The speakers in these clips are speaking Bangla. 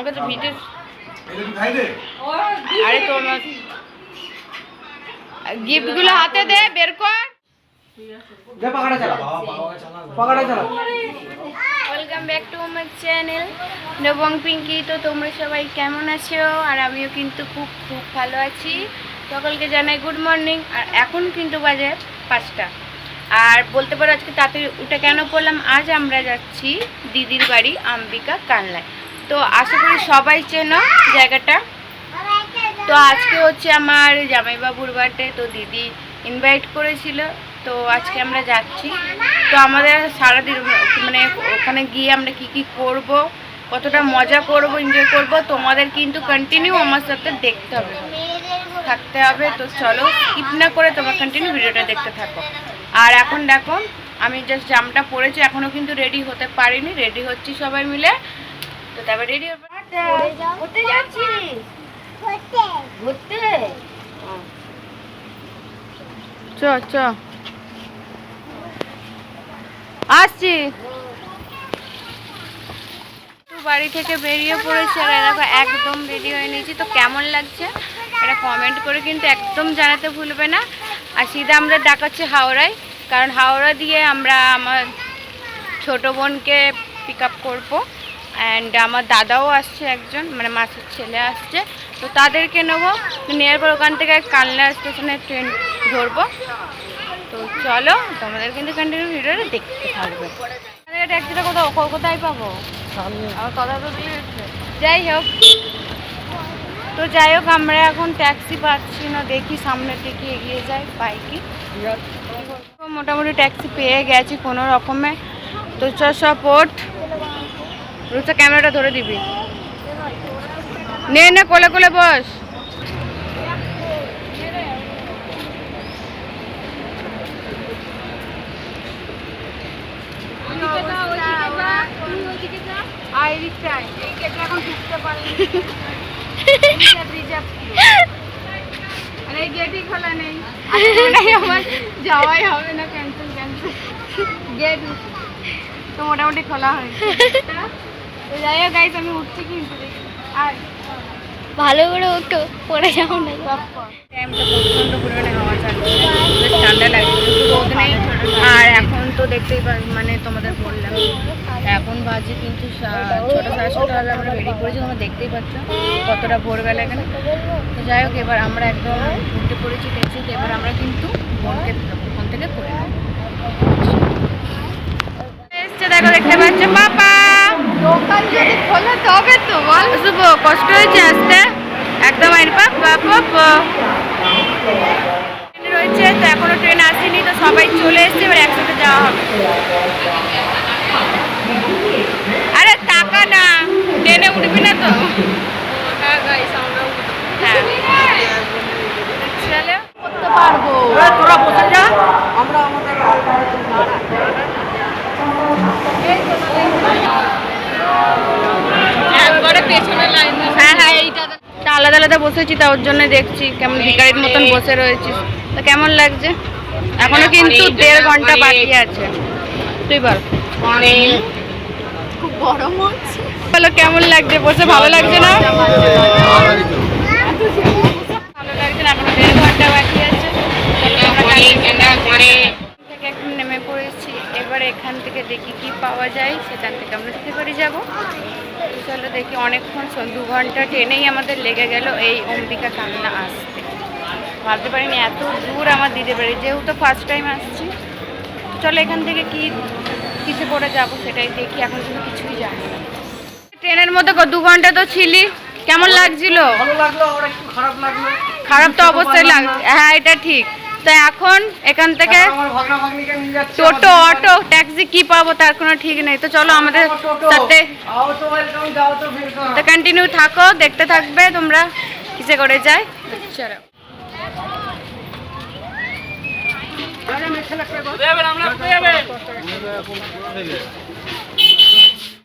আমার কাছে ভিডিও আরে তোমার গিফটগুলো হাতে দে বের কর। যা পাকাটা চালা। পাকাটা চালা welcome back to my channel নবং Pinky তো তোমরা সবাই কেমন আছো? আর আমিও কিন্তু খুব খুব ভালো আছি। সকলকে জানাই গুড মর্নিং আর এখন কিন্তু বাজে পাঁচটা। আর বলতে পারো আজকে তাড়াতাড়ি উঠে কেন পড়লাম? আজ আমরা যাচ্ছি দিদির বাড়ি আম্বিকা কানলায়। তো আশা করি সবাই চেনো জায়গাটা। তো আজকে হচ্ছে আমার জামাইবাবুর বার্থডে তো দিদি ইনভাইট করেছিল। তো আজকে আমরা যাচ্ছি। তো আমাদের সারাদিন মানে ওখানে গিয়ে আমরা কি কি করব, কতটা মজা করব এনজয় করব, তোমাদের কিন্তু কন্টিনিউ আমার সাথে দেখতে হবে। থাকতে হবে। তো চলো স্কিপ না করে তোমরা কন্টিনিউ ভিডিওটা দেখতে থাকো। আর এখন দেখো, আমি জাস্ট জামটা পরেছি এখনও কিন্তু রেডি হতে পারিনি। রেডি হচ্ছি সবাই মিলে। তো তারপর রেডি হবে কোথায় যাচ্ছিস ঘুরতে চ চ। আসছি। তো বাড়ি থেকে বেরিয়ে পড়েছি আর দেখো একদম রেডি হয়ে নিয়েছি। তো কেমন লাগছে? এটা কমেন্ট করে কিন্তু একদম জানাতে ভুলবে না। আর সিধা আমরা দেখাচ্ছি হাওড়ায় কারণ হাওড়া দিয়ে আমরা আমার ছোট বোনকে পিক আপ করব। অ্যান্ড আমার দাদাও আসছে একজন মানে মাসির ছেলে আসছে। তো তাদেরকে নেব। নেওয়ার পর ওখান থেকে কালনা স্টেশনে ট্রেন ধরবো। তো চলো তোমাদের কিন্তু কন্টিনিউ ভিডিওটা দেখতে থাকবে। ট্যাক্সিটা কোথাও কোথায় পাবো? আমার কথা তো যাই হোক। তো যাই হোক আমরা এখন ট্যাক্সি পাচ্ছি না দেখি সামনের দিকে এগিয়ে যাই পাই কি। তো মোটামুটি ট্যাক্সি পেয়ে গেছি কোনো রকমে। তো চ সাপোর্ট রুচা ক্যামেরাটা ধরে দিবি। নে নে কোলে কোলে বস। আরে গেটই খোলা নেই আমার যাওয়াই হবে না ক্যান্সেল ক্যান্সেল গেট তো মোটামুটি খোলা হয়েছে তো যাই হোক গাইস আমি উঠছি কিন্তু আর ভালো করে উঠো পড়ে যাও না। টাইমটা প্রচণ্ড পরিমাণে হাওয়া চালছে বেশ ঠান্ডা রোদ নেই। আর এখন তো দেখতেই মানে তোমাদের বললাম। এখন বাজে কিন্তু সাড়ে ছটা হবে আমরা বেরিয়ে পড়েছি তোমরা দেখতেই পাচ্ছ কতটা ভোরবেলা এখানে। তো যাই হোক এবার আমরা একদম উঠে পড়েছি ট্যাক্সিতে এবার আমরা কিন্তু বোনকে ফোন থেকে করে নেব দেখো দেখতে পাচ্ছ পাপা দোকান যদি খোলে তবে তো বল। শুভ কষ্ট হয়েছে আসতে? একদম আইন পাপ বাপ ট্রেন রয়েছে তো এখনও ট্রেন আসেনি তো সবাই চলে এসছে এবার একসাথে যাওয়া হবে। আরে টাকা না ট্রেনে উঠবি না তো। হ্যাঁ করতে পারব। তোরা বসে যা? আমরা আমাদের হ্যাঁ হ্যাঁ। এইটা আলাদা আলাদা বসেছি তা ওর জন্য দেখছি। কেমন ভিকারির মতন বসে রয়েছিস। তা কেমন লাগছে? এখনও কিন্তু দেড় ঘণ্টা বাকি আছে। তুই বল। খুব গরম হচ্ছে। বলো কেমন লাগছে? বসে ভালো লাগছে না? ভালো লাগছে না এখনও দেড় ঘণ্টা বাকি আছে। পড়েছি এবার এখান থেকে দেখি কি পাওয়া যায় সেখান থেকে আমরা যেতে করে যাব চলো দেখি অনেকক্ষণ দু ঘণ্টা ট্রেনেই আমাদের লেগে গেল এই অম্বিকা কান্না আসতে। ভাবতে পারিনি এত দূর আমার দিতে পারি যেহেতু ফার্স্ট টাইম আসছি। চলো এখান থেকে কি কিসে করে যাব সেটাই দেখি এখন কিন্তু কিছুই জানি না। ট্রেনের মধ্যে দু ঘণ্টা তো ছিলি কেমন লাগছিল? খারাপ তো অবশ্যই লাগছে হ্যাঁ এটা ঠিক। তো এখন এখান থেকে আমার ভাগনা ভাগনিকে নিয়ে যাচ্ছে টোটো অটো ট্যাক্সি কি পাবো তার কোনো ঠিক নেই। তো চলো আমাদের সাথে তো কন্টিনিউ থাকো দেখতে থাকবে তোমরা কিসে করে যাই চলো।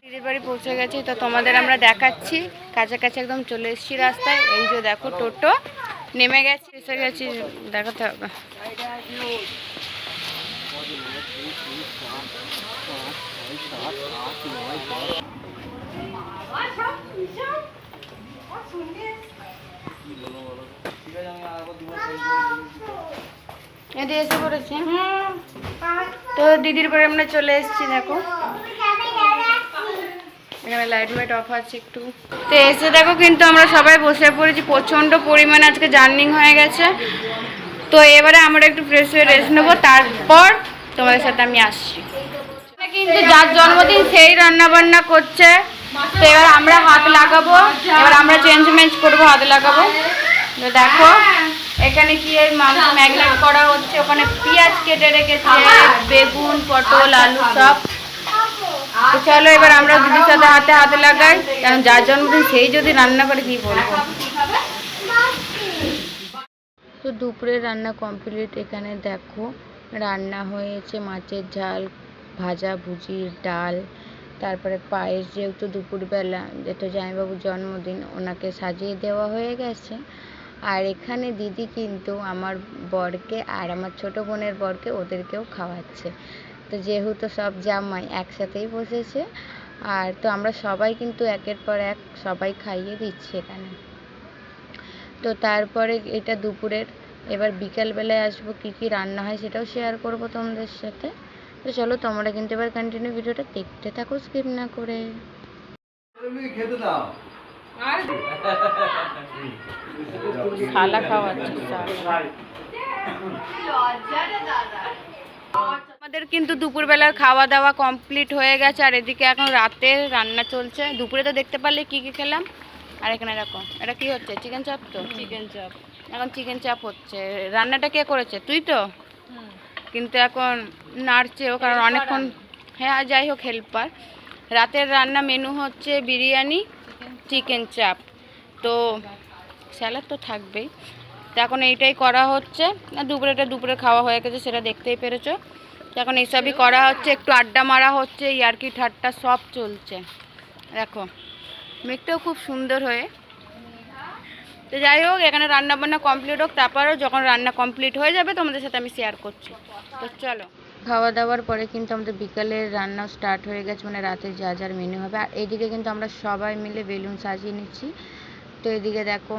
দিদির বাড়ি পৌঁছে গেছি তো তোমাদের আমরা দেখাচ্ছি। কাছাকাছি একদম চলে এসেছি রাস্তায়। এই যে দেখো টোটো। নেমে গেছি এসে গেছি দেখাতে হবে। এসে তো দিদির করে আমরা চলে এসেছি দেখো। এখানে লাইট অফ আছে একটু। তো এসে দেখো কিন্তু আমরা সবাই বসে পড়েছি, প্রচণ্ড পরিমাণে আজকে জার্নিং হয়ে গেছে। তো এবারে আমরা একটু ফ্রেশ হয়ে রেস্ট নেব, তারপর তোমাদের সাথে আমি আসছি। কিন্তু যার জন্মদিন সেই রান্না বান্না করছে। তো এবার আমরা হাত লাগাবো, এবার আমরা চেঞ্জ মেঞ্জ করব, হাত লাগাবো। তো দেখো, এখানে কি এই মাংস ম্যাগনেট করা হচ্ছে, ওখানে পেঁয়াজ কেটে রেখেছে, বেগুন, পটল, আলু সব। তো চলো এবার আমরা দিদির সাথে হাতে হাতে লাগাই, কারণ যার জন্মদিন সেই যদি রান্না করে কি বলব? তো দুপুরে রান্না কমপ্লিট এখানে দেখো রান্না হয়েছে মাছের ঝাল, ভাজা ভুজি ডাল, তারপরে পায়েস যেহেতু দুপুরবেলা, যেহেতু জামাইবাবুর জন্মদিন, ওনাকে সাজিয়ে দেওয়া হয়ে গেছে। আর এখানে দিদি কিন্তু আমার বরকে আর আমার ছোট বোনের বরকে ওদেরকেও খাওয়াচ্ছে। তো যেহেতু সব জামাই একসাথেই বসেছে আর তো আমরা সবাই কিন্তু একের পর এক সবাই খাইয়ে দিচ্ছি এখানে। তো তারপরে এটা দুপুরের এবার বিকালবেলায় আসব কী কী রান্না হয় সেটাও শেয়ার করব তোমাদের সাথে। তো চলো তোমরা কিন্তু এবার কন্টিনিউ ভিডিওটা দেখতে থাকো স্কিপ না করে। খেতে দাও শালা খাওয়াচ্ছে আমাদের কিন্তু দুপুরবেলার খাওয়া দাওয়া কমপ্লিট হয়ে গেছে আর এদিকে এখন রাতের রান্না চলছে। দুপুরে তো দেখতে পারলে কি কি খেলাম? আর এখানে দেখো এটা কি হচ্ছে? চিকেন চাপ তো? চিকেন চাপ এখন চিকেন চাপ হচ্ছে। রান্নাটা কে করেছে? তুই তো? কিন্তু এখন নাড়ছেও কারণ অনেকক্ষণ হ্যাঁ যাই হোক হেল্পার রাতের রান্না মেনু হচ্ছে বিরিয়ানি চিকেন চাপ তো স্যালাড তো থাকবেই। তো এখন এইটাই করা হচ্ছে। দুপুরেটা দুপুরে খাওয়া হয়ে গেছে সেটা দেখতেই পেরেছ। এখন এইসবই করা হচ্ছে, একটু আড্ডা মারা হচ্ছে ইয়ার্কি ঠাট্টা সব চলছে। দেখো, মেঘটাও খুব সুন্দর হয়ে। তো যাই হোক, এখানে রান্না বান্না কমপ্লিট হোক, তারপরেও যখন রান্না কমপ্লিট হয়ে যাবে, তোমাদের সাথে আমি শেয়ার করছি। তো চলো। খাওয়া দাওয়ার পরে কিন্তু আমাদের বিকালের রান্নাও স্টার্ট হয়ে গেছে মানে রাতে যা যার মেনু হবে। আর এইদিকে কিন্তু আমরা সবাই মিলে বেলুন সাজিয়ে নিচ্ছি। তো এদিকে দেখো,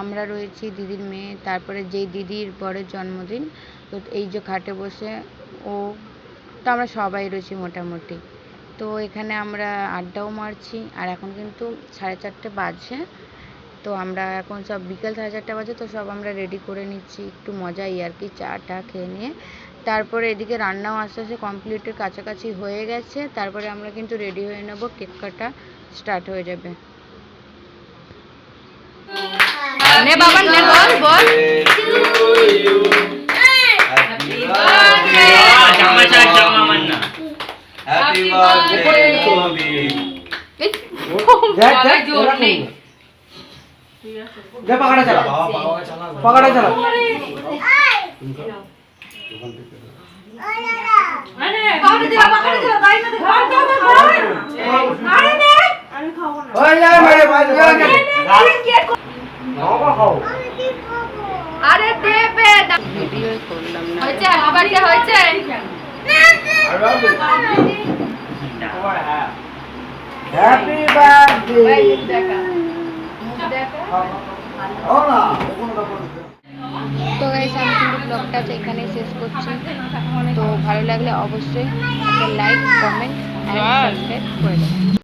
আমরা রয়েছি দিদির মেয়ে, তারপরে যেই দিদির বরের জন্মদিন তো এই যে খাটে বসে ও তো আমরা সবাই রয়েছি মোটামুটি। তো এখানে আমরা আড্ডাও মারছি আর এখন কিন্তু সাড়ে চারটে বাজে তো আমরা এখন সব বিকেল সাড়ে চারটে বাজে তো সব আমরা রেডি করে নিচ্ছি একটু মজা আর কি চা টা খেয়ে নিয়ে। তারপরে এদিকে রান্নাও আস্তে আস্তে কমপ্লিটের কাছাকাছি হয়ে গেছে। তারপরে আমরা কিন্তু রেডি হয়ে নেব কেক কাটা স্টার্ট হয়ে যাবে। নে বাবা নে বল বল জামা চার জামা আমার না আরে দেবে ভিডিও করলাম হয়েছে হ্যাপি হয়েছে হ্যাপি বার্থডে দেখা ও না তো গাইস আমি কিন্তু ব্লগটা এখানে শেষ করছি। তো ভালো লাগলে অবশ্যই লাইক কমেন্ট অ্যান্ড সাবস্ক্রাইব করে দেবেন